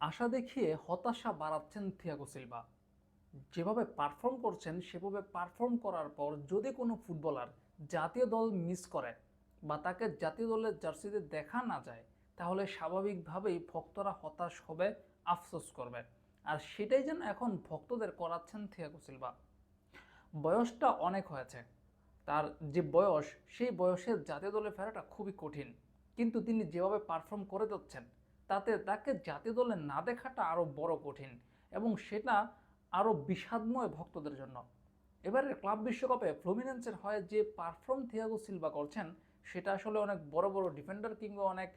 আশা দেখিয়ে হতাশা বাড়াচ্ছেন থিয়াগো সিলভা। যেভাবে পারফর্ম করছেন, সেভাবে পারফর্ম করার পর যদি কোনো ফুটবলার জাতীয় দল মিস করে বা তাকে জাতীয় দলের জার্সিতে দেখা না যায়, তাহলে স্বাভাবিকভাবেই ভক্তরা হতাশ হবে, আফসোস করবে। আর সেটাই যেন এখন ভক্তদের করাচ্ছেন থিয়াগো সিলভা। বয়সটা অনেক হয়েছে। তার যে বয়স, সেই বয়সে জাতীয় দলে ফেরাটা খুবই কঠিন। কিন্তু তিনি যেভাবে পারফর্ম করে যাচ্ছেন তাতে তাকে জাতীয় দলে না দেখাটা আরও বড় কঠিন এবং সেটা আরও বিষাদময় ভক্তদের জন্য। এবারের ক্লাব বিশ্বকাপে ফ্লুমিনেন্সের হয়ে যে পারফর্ম থিয়াগো সিলভা করছেন, সেটা আসলে অনেক বড় বড় ডিফেন্ডার কিংবা অনেক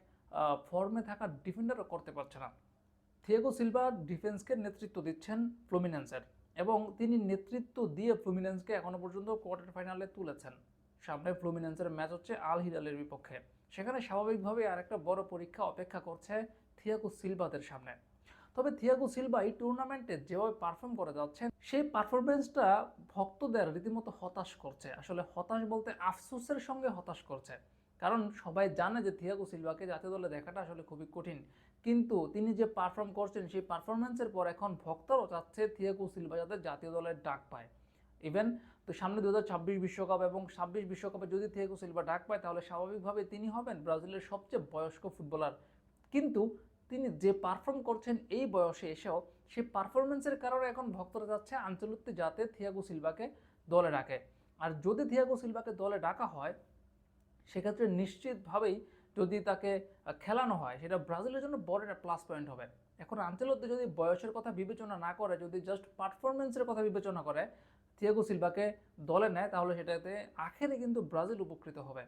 ফর্মে থাকা ডিফেন্ডারও করতে পারছে না। থিয়াগো সিলভা ডিফেন্সকে নেতৃত্ব দিচ্ছেন ফ্লুমিনেন্সের এবং তিনি নেতৃত্ব দিয়ে ফ্লুমিনেন্সকে এখনও পর্যন্ত কোয়ার্টার ফাইনালে তুলেছেন। সামনে ফ্লুমিনেন্সের ম্যাচ হচ্ছে আল হিলালের বিপক্ষে। সেখানে স্বাভাবিকভাবে আরেকটা বড় পরীক্ষা অপেক্ষা করছে থিয়াগো সিলভাদের সামনে। তবে থিয়াগো সিলভা এই টুর্নামেন্টে যেভাবে পারফর্ম করে যাচ্ছেন, সেই পারফরমেন্সটা ভক্তদের রীতিমতো হতাশ করছে। আসলে হতাশ বলতে আফসোসের সঙ্গে হতাশ করছে। কারণ সবাই জানে যে থিয়াগো সিলভাকে জাতীয় দলে দেখাটা আসলে খুবই কঠিন। কিন্তু তিনি যে পারফর্ম করছেন, সেই পারফরমেন্সের পর এখন ভক্তরাও চাচ্ছে থিয়াগো সিলভা যাতে জাতীয় দলের ডাক পায়। ইভেন তো সামনে দু বিশ্বকাপ এবং ছাব্বিশ বিশ্বকাপে যদি থিয়াগো সিলভা ডাক পায়, তাহলে স্বাভাবিকভাবে তিনি হবেন ব্রাজিলের সবচেয়ে বয়স্ক ফুটবলার কিন্তু তিনি যে পারফর্ম করছেন এই বয়সে এসেও সে পারফরমেন্সের কারণে এখন ভক্তরা যাচ্ছে আঞ্চলিকতে যাতে থিয়াগো সিলভাকে দলে ডাকে। আর যদি থিয়াগো সিলভাকে দলে ডাকা হয়, সেক্ষেত্রে নিশ্চিতভাবেই যদি তাকে খেলানো হয়, সেটা ব্রাজিলের জন্য বড় একটা প্লাস পয়েন্ট হবে। এখন আঞ্চলতে যদি বয়সের কথা বিবেচনা না করে, যদি জাস্ট পারফরমেন্সের কথা বিবেচনা করে, থিয়াগো সিলভাকে দলে নেয়, তাহলে সেটাতে আখেরে কিন্তু ব্রাজিল উপকৃত হবে।